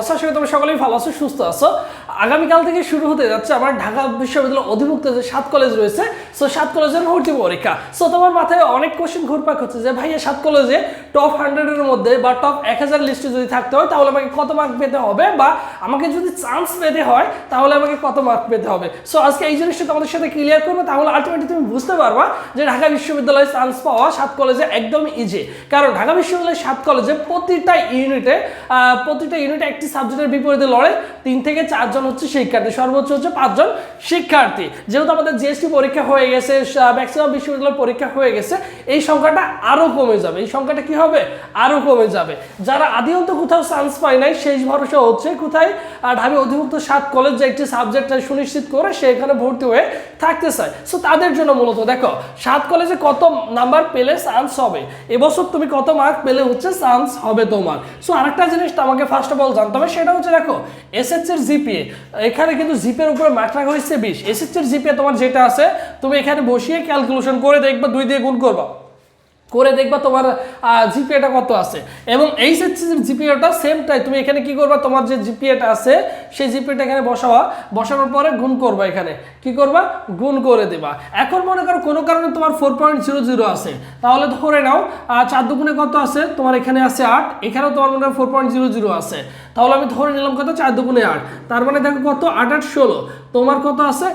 আছো আশা করি তোমরা সকলেই ভালো আছো, সুস্থ আছো। আগামীকাল থেকে শুরু হতে যাচ্ছে আমার ঢাকা বিশ্ববিদ্যালয় অধিভুক্ত যে সাত কলেজ রয়েছে সো সাত কলেজের ভর্তি পরীক্ষা। সো তোমার মাথায় অনেক কোশ্চেন ঘুরপাক হচ্ছে যে, ভাইয়া, সাত কলেজে টপ হান্ড্রেডের মধ্যে বা টপ এক হাজার লিস্টে যদি থাকতে হয়, তাহলে আমাকে কত মার্ক পেতে হবে? বা আমাকে যদি চান্স পেতে হয়, তাহলে আমাকে কত মার্ক পেতে হবে? সো আজকে এই জিনিসটা তোমাদের সাথে ক্লিয়ার করব, তাহলে আলটিমেটলি তুমি বুঝতে পারবা যে ঢাকা বিশ্ববিদ্যালয়ে চান্স পাওয়া সাত কলেজে একদম ইজি কারণ ঢাকা বিশ্ববিদ্যালয়ের সাত কলেজে প্রতিটা ইউনিটে প্রতিটা ইউনিটে একটি সাবজেক্টের বিপরীতে লড়ে তিন থেকে চারজন হচ্ছে শিক্ষার্থী, সর্বোচ্চ হচ্ছে পাঁচজন শিক্ষার্থী। যেহেতু আমাদের জিএসটি পরীক্ষা হয়ে গেছে ম্যাক্সিমাম বিশ্ববিদ্যালয় পরীক্ষা হয়ে গেছে, এই সংখ্যাটা আরও কমে যাবে। এই সংখ্যাটা কি হবে? আরও কমে যাবে। যারা আদিয়ন্ত কোথাও চান্স পায় নাই, শেষ ভরসা হচ্ছে কোথায়? ঢাবি অধিভুক্ত সাত কলেজ যে একটি সাবজেক্টটা সুনিশ্চিত করে সে এখানে ভর্তি হয়ে থাকতে চায়। সো তাদের জন্য মূলত দেখো, সাত কলেজে কত নাম্বার পেলে চান্স হবে? এবছর তুমি কত মার্ক পেলে হচ্ছে চান্স হবে তোমার। সো আরেকটা জিনিস আমাকে ফার্স্ট অফ অল জানতে হবে সেটা হচ্ছে দেখো এসএসসি এর জিপিএ এখানে কিন্তু জিপিএর উপরে মার্ক রাখা হয়েছে বিশ। এসএসসি এর জিপিএ তোমার যেটা আছে, তুমি এখানে বসিয়ে ক্যালকুলেশন করে দেখবা, দুই দিয়ে গুণ করবা। করে দেখবা তোমার জিপিএটা কত আছে। এবং এইচএসসির জিপিএটা সেমটাই তুমি এখানে কি করবা, তোমার যে জিপিএটা আছে, সেই জিপিএটা এখানে বসাবা, বসানোর পরে গুণ করবা এখানে। কি করবা? গুণ করে দেবা। এখন মনে করো কোনো কারণে তোমার ফোর পয়েন্ট জিরো জিরো আছে। তাহলে ধরে নাও চার দুগুণে কত আছে? তোমার এখানে আছে আট, এখানেও তোমার মনে হয় ফোর পয়েন্ট জিরো জিরো আছে। তাহলে আমি ধরে নিলাম কত? চার দুগুণে আট। তার মানে দেখো কত? আট আট ষোলো। তোমার কত আছে?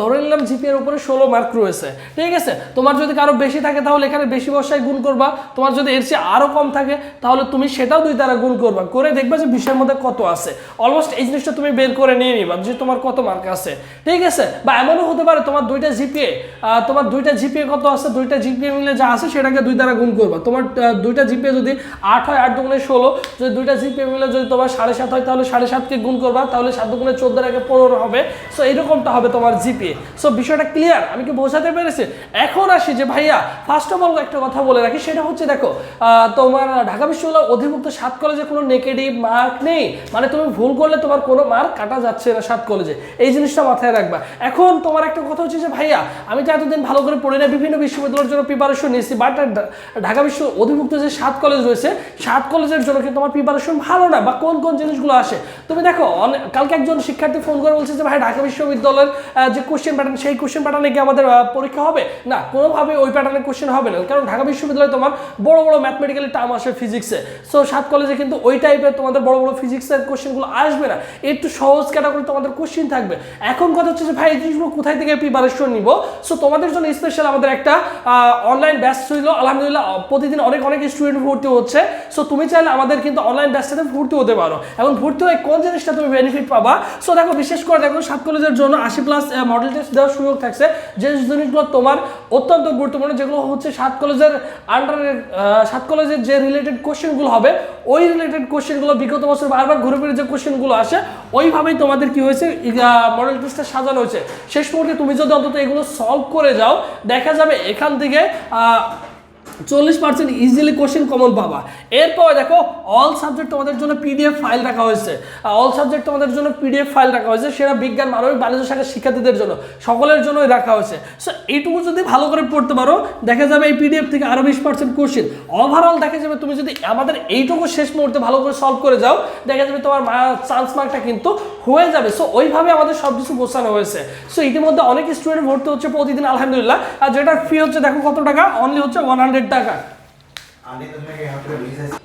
ধরে নিলাম জিপিএর উপরে ষোলো মার্ক রয়েছে। ঠিক আছে? তোমার যদি কারও বেশি থাকে তাহলে এখানে বেশি বসায় গুণ করবা। তোমার যদি এর চেয়ে আরও কম থাকে, তাহলে তুমি সেটাও দুই দ্বারা গুণ করবা। করে দেখবা যে বিষয়ের মধ্যে কত আছে। অলমোস্ট এই জিনিসটা তুমি বের করে নিয়ে নিবা যে তোমার কত মার্ক আছে। ঠিক আছে? বা এমনও হতে পারে তোমার দুইটা জিপিএ তোমার দুইটা জিপিএ কত আছে? দুইটা জিপিএ মিলে যা আছে সেটাকে দুই দ্বারা গুণ করবা। তোমার দুইটা জিপিএ যদি আট হয়, আট দুগুণে ষোলো। যদি দুইটা জিপিএ মিলে যদি তোমার সাড়ে সাত হয়, তাহলে সাড়ে সাতকে গুণ করবা, তাহলে সাত দুগুণে চোদ্দ আগে পনেরো হবে। সো এইরকমটা হবে তোমার জিপিএ সো বিষয়টা ক্লিয়ার আমি কি বোঝাতে পেরেছি? এখন আসি যে ভাইয়া ফার্স্ট অফ অল একটা কথা বলে রাখি, সেটা হচ্ছে দেখো তোমার ঢাকা বিশ্ববিদ্যালয় অধিভুক্ত সাত কলেজে কোনো নেগেটিভ মার্ক নেই। মানে তুমি ভুল করলে তোমার কোনো মার্ক কাটা যাচ্ছে না সাত কলেজে এই জিনিসটা মাথায় রাখবা। এখন তোমার একটা কথা হচ্ছে যে ভাইয়া, আমি তো এতদিন ভালো করে পড়ি না, বিভিন্ন বিশ্ববিদ্যালয়ের জন্য প্রিপারেশন নিয়েছি বাট ঢাকা বিশ্ব অধিভুক্ত যে সাত কলেজ রয়েছে, সাত কলেজের জন্য কিন্তু আমার প্রিপারেশন ভালো না? বা কোন কোন জিনিসগুলো আসে? তুমি দেখো কালকে একজন শিক্ষার্থী ফোন করে বলছে যে, ভাই, ঢাকা বিশ্ববিদ্যালয়ের যে কোশ্চেন প্যাটার্ন সেই কোশ্চেন প্যাটার্নে কি আমাদের পরীক্ষা হবে? না কোনোভাবে ওই প্যাটার্নের কোশ্চেন হবে না, কারণ ঢাকা বিশ্ববিদ্যালয়ে তোমার বড় বড় ম্যাথমেটিক্যালি টার্ম আসে ফিজিক্সে সো সাত কলেজে কিন্তু ওই টাইপের তোমাদের বড় বড় ফিজিক্সের কোশ্চেনগুলো আসবে না। একটু সহজ ক্যাটাগরি তোমাদের কোশ্চেন থাকবে। এখন কথা হচ্ছে যে, ভাই, এই জিনিসগুলো কোথায় থেকে প্রিপারেশন নিব? সো তোমাদের জন্য স্পেশাল আমাদের একটা অনলাইন ব্যাচ ছিল। আলহামদুলিল্লাহ, প্রতিদিন অনেক অনেক স্টুডেন্ট ভর্তি হচ্ছে। সো তুমি চাইলে আমাদের কিন্তু অনলাইন ব্যাচটাতে ভর্তি হতে পারো। এখন ভর্তি হয়ে কোন জিনিসটা তুমি বেনিফিট পাবা? সো দেখো, বিশেষ করে দেখো, সাত কলেজের জন্য আশি প্লাস মডেল টেস্ট দেওয়ার সুযোগ থাকছে। যে জিনিসগুলো তোমার অত্যন্ত গুরুত্বপূর্ণ, যেগুলো হচ্ছে সাত কলেজের আন্ডারে সাত কলেজের যে রিলেটেড কোশ্চেনগুলো হবে, ওই রিলেটেড কোশ্চেনগুলো বিগত বছর বারবার ঘুরে ফিরে যে কোশ্চেনগুলো আসে, ওইভাবেই তোমাদের কি হয়েছে? মডেল টেস্টটা সাজানো হয়েছে। শেষ মুহূর্তে তুমি যদি অন্তত এগুলো সলভ করে যাও, দেখা যাবে এখান থেকে চল্লিশ পার্সেন্ট ইজিলি কোশ্চেন কমন পাবা। এরপর দেখো অল সাবজেক্ট তোমাদের জন্য পিডিএফ ফাইল রাখা হয়েছে। অল সাবজেক্ট তোমাদের জন্য পিডিএফ ফাইল রাখা হয়েছে, সেটা বিজ্ঞান, মানবিক, বাণিজ্য শাখার শিক্ষার্থীদের জন্য, সকলের জন্যই রাখা হয়েছে। সো এইটুকু যদি ভালো করে পড়তে পারো, দেখা যাবে এই পিডিএফ থেকে আরও বিশ পার্সেন্ট কোশ্চেন ওভারঅল দেখা যাবে তুমি যদি আমাদের এইটুকু শেষ মুহূর্তে ভালো করে সলভ করে যাও, দেখা যাবে তোমার চান্স মার্কটা কিন্তু হয়ে যাবে। সো ওইভাবে আমাদের সব কিছু গোছানো হয়েছে। সো ইতিমধ্যে অনেক স্টুডেন্ট ভর্তি হচ্ছে প্রতিদিন, আলহামদুলিল্লাহ। আর যেটার ফি হচ্ছে, দেখো কত টাকা? অনলি হচ্ছে ওয়ান হান্ড্রেড घंटा का। आधे तो यहाँ पे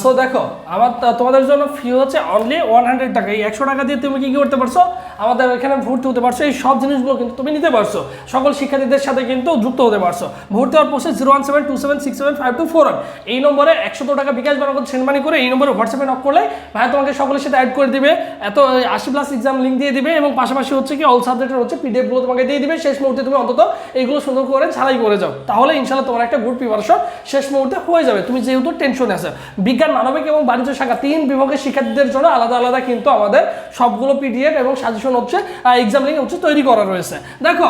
সো দেখো, আমার তোমাদের জন্য ফি হচ্ছে অনলি ওয়ান হান্ড্রেড টাকা। এই একশো টাকা দিয়ে তুমি কি কি করতে পারছ? আমাদের এখানে ভর্তি হতে পারছ। এই সব জিনিসগুলো কিন্তু তুমি নিতে পারছ। সকল শিক্ষার্থীদের সাথে কিন্তু যুক্ত হতে পারছ। ভর্তি হওয়ার process zero one seven two seven six seven five two four এই নম্বরে একশো টাকা বিকাশ সেন্ড মানি করে এই নম্বরে হোয়াটসঅ্যাপে নক করলে ভাই তোমাকে সকলের সাথে অ্যাড করে দিবে। এত আশি প্লাস এক্সাম লিঙ্ক দিয়ে দিবে এবং পাশাপাশি হচ্ছে কি অল সাবজেক্টের হচ্ছে পিডিএফগুলো তোমাকে দিয়ে দিবে। শেষ মুহূর্তে তুমি অন্তত এইগুলো সুন্দর করে ছাড়াই করে যাও। তাহলে ইনশাল্লাহ তোমার একটা গুড প্রিপারেশন শেষ মুহূর্তে হয়ে যাবে। তুমি যেহেতু টেনশনে আছে। বিজ্ঞান, মানবিক এবং বাণিজ্য শাখা তিন বিভাগের শিক্ষার্থীদের জন্য আলাদা আলাদা কিন্তু আমাদের সবগুলো পিডিএফ এবং সাজেশন হচ্ছে এক্সাম লিঙ্ক হচ্ছে তৈরি করা রয়েছে। দেখো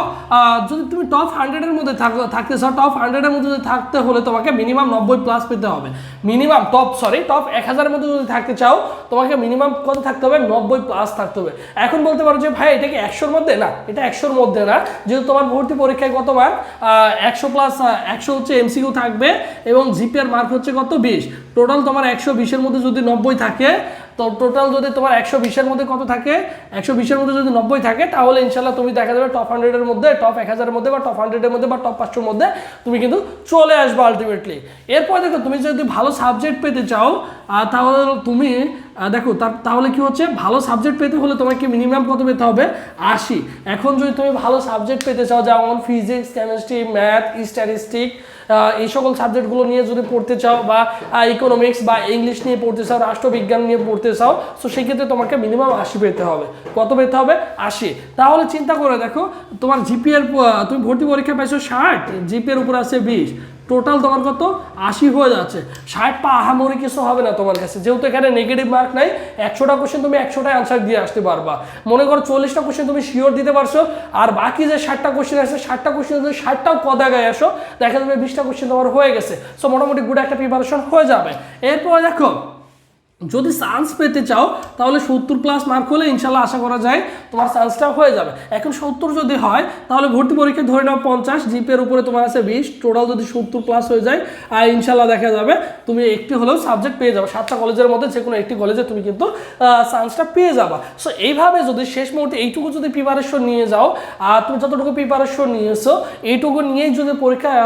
যদি তুমি টপ হান্ড্রেডের মধ্যে থাকতে চাও টপ হান্ড্রেডের মধ্যে যদি থাকতে হলে তোমাকে মিনিমাম নব্বই প্লাস পেতে হবে। মিনিমাম টপ সরি টপ এক হাজারের মধ্যে যদি থাকতে চাও, তোমাকে মিনিমাম কত থাকতে হবে? নব্বই প্লাস থাকতে হবে। এখন বলতে পারো যে, ভাই, এটা কি একশোর মধ্যে? না, এটা একশোর মধ্যে না। যেহেতু তোমার ভর্তি পরীক্ষায় কত মার্ক একশো প্লাস একশো হচ্ছে এমসিকিউ থাকবে এবং জিপিআর মার্ক হচ্ছে কত? বিশ। টোটাল তোমার একশো বিশের মধ্যে যদি নব্বই থাকে, তো টোটাল যদি তোমার একশো বিশের মধ্যে কত থাকে? একশো বিশের মধ্যে যদি নব্বই থাকে, তাহলে ইনশাল্লাহ তুমি দেখা যাবে টপ হান্ড্রেডের মধ্যে টপ এক হাজারের মধ্যে বা টপ হান্ড্রেডের মধ্যে বা টপ পাঁচশোর মধ্যে তুমি কিন্তু চলে আসবে আলটিমেটলি এরপর দেখো, তুমি যদি ভালো সাবজেক্ট পেতে চাও তাহলে তুমি দেখো, তার- তাহলে কি হচ্ছে? ভালো সাবজেক্ট পেতে হলে তোমাকে মিনিমাম কত পেতে হবে? আশি। এখন যদি তুমি ভালো সাবজেক্ট পেতে চাও, যেমন ফিজিক্স কেমিস্ট্রি ম্যাথ স্ট্যাটিস্টিক এই সকল সাবজেক্টগুলো নিয়ে যদি পড়তে চাও বা ইকোনমিক্স বা ইংলিশ নিয়ে পড়তে চাও, রাষ্ট্রবিজ্ঞান নিয়ে পড়তে চাও সো সেক্ষেত্রে তোমাকে মিনিমাম আশি পেতে হবে। কত পেতে হবে? আশি। তাহলে চিন্তা করে দেখো, তোমার জিপিএর তুমি ভর্তি পরীক্ষা পাইছো ষাট জিপিএর উপর আছে বিশ। টোটাল তোমার কত? আশি হয়ে যাচ্ছে। ষাট পা আহামরি কিছু হবে না তোমার কাছে। যেহেতু এখানে নেগেটিভ মার্ক নাই, একশোটা কোশ্চেন তুমি একশোটাই আনসার দিয়ে আসতে পারবা। মনে করো চল্লিশটা কোশ্চেন তুমি শিওর দিতে পারছ, আর বাকি যে ষাটটা কোশ্চেন আছে, ষাটটা কোশ্চেন যদি ষাটটাও কদাগায় আসো, দেখা যাবে বিশটা কোশ্চেন তোমার হয়ে গেছে। সো মোটামুটি গুড একটা প্রিপারেশন হয়ে যাবে। এরপর দেখো যদি চান্স পেতে চাও, তাহলে সত্তর প্লাস মার্ক হলে ইনশাল্লাহ আশা করা যায় তোমার চান্সটা হয়ে যাবে। এখন সত্তর যদি হয়, তাহলে ভর্তি পরীক্ষা ধরে নাও পঞ্চাশ জিপের উপরে তোমার আছে বিশ টোটাল যদি সত্তর প্লাস হয়ে যায় আর ইনশাল্লাহ দেখা যাবে তুমি একটি হলেও সাবজেক্ট পেয়ে যাবে। সাতটা কলেজের মধ্যে যে কোনো একটি কলেজে তুমি কিন্তু চান্সটা পেয়ে যাবা। সো এইভাবে যদি শেষ মুহূর্তে এইটুকু যদি প্রিপারেশন নিয়ে যাও আর তুমি যতটুকু প্রিপারেশন নিয়েছো, এইটুকু নিয়েই যদি পরীক্ষায়